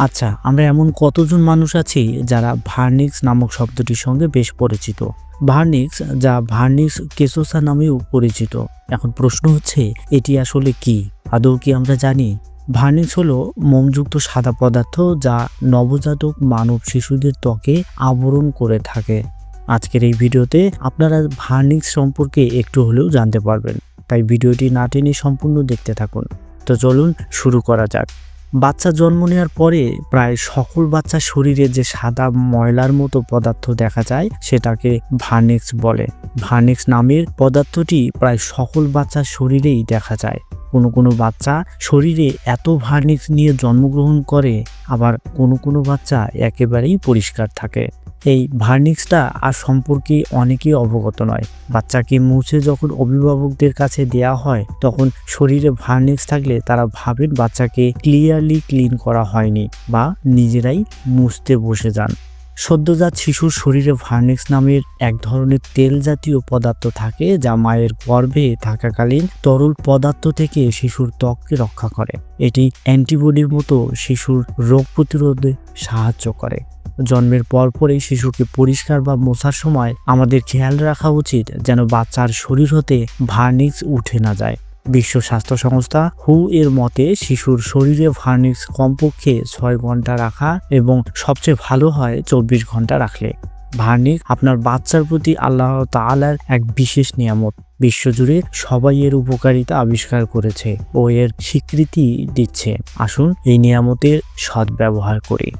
আচ্ছা আমরা এমন কতজন মানুষ আছি যারা ভার্নিক্স নামক শব্দটির সঙ্গে বেশ পরিচিত? ভার্নিক্স, যা ভার্নিক্স কেসোসা নামেও পরিচিত। এখন প্রশ্ন হচ্ছে, এটি আসলে কি? আদৌ কি আমরা জানি? ভার্নিক্স হলো মোমযুক্ত সাদা পদার্থ যা নবজাতক মানব শিশুদের ত্বকে আবরণ করে থাকে। আজকের এই ভিডিওতে আপনারা ভার্নিক্স সম্পর্কে একটু হলেও জানতে পারবেন। তাই ভিডিওটি না টেনে সম্পূর্ণ দেখতে থাকুন। তো চলুন শুরু করা যাক। বাচ্চা জন্ম নেওয়ার পরে প্রায় সকল বাচ্চা শরীরে যে সাদা ময়লার মতো পদার্থ দেখা যায়, সেটাকে ভার্নিক্স বলে। ভার্নিক্স নামের পদার্থটি প্রায় সকল বাচ্চার শরীরেই দেখা যায়। কোনো কোনো বাচ্চা শরীরে এত ভার্নিক্স নিয়ে জন্মগ্রহণ করে, আবার কোনো কোনো বাচ্চা একেবারেই পরিষ্কার থাকে। এই ভার্নিক্সটা আর সম্পর্কে অনেকেই অবগত নয়। বাচ্চাকে মুছে যখন অভিভাবকদের কাছে দেয়া হয়, তখন শরীরে ভার্নিক্স থাকলে তারা ভাবেন বাচ্চাকে ক্লিয়ারলি ক্লিন করা হয়নি বা নিজেরাই মুছতে বসে যান। সদ্যজাত শিশুর শরীরে ভার্নিক্স নামের এক ধরনের তেল জাতীয় পদার্থ থাকে যা মায়ের গর্ভে থাকাকালীন তরল পদার্থ থেকে শিশুর ত্বককে রক্ষা করে। এটি অ্যান্টিবডির মতো শিশুর রোগ প্রতিরোধে সাহায্য করে। জন্মের পরপরই শিশুকে পরিষ্কার বা মোছার সময় আমাদের খেয়াল রাখা উচিত যেন বাচ্চার শরীর হতে ভার্নিক্স উঠে না যায়। বিশ্ব স্বাস্থ্য সংস্থা হু এর মতে শিশুর শরীরে ভার্নিক্স কমপক্ষে ছয় ঘণ্টা রাখা এবং সবচেয়ে ভালো হয় চব্বিশ ঘণ্টা রাখলে। ভার্নিক্স আপনার বাচ্চার প্রতি আল্লাহ তাআলার এক বিশেষ নিয়ামত। বিশ্বজুড়ে সবাই এর উপকারিতা আবিষ্কার করেছে ও এর স্বীকৃতি দিচ্ছে। আসুন এই নিয়ামতের সদ্ব্যবহার করি।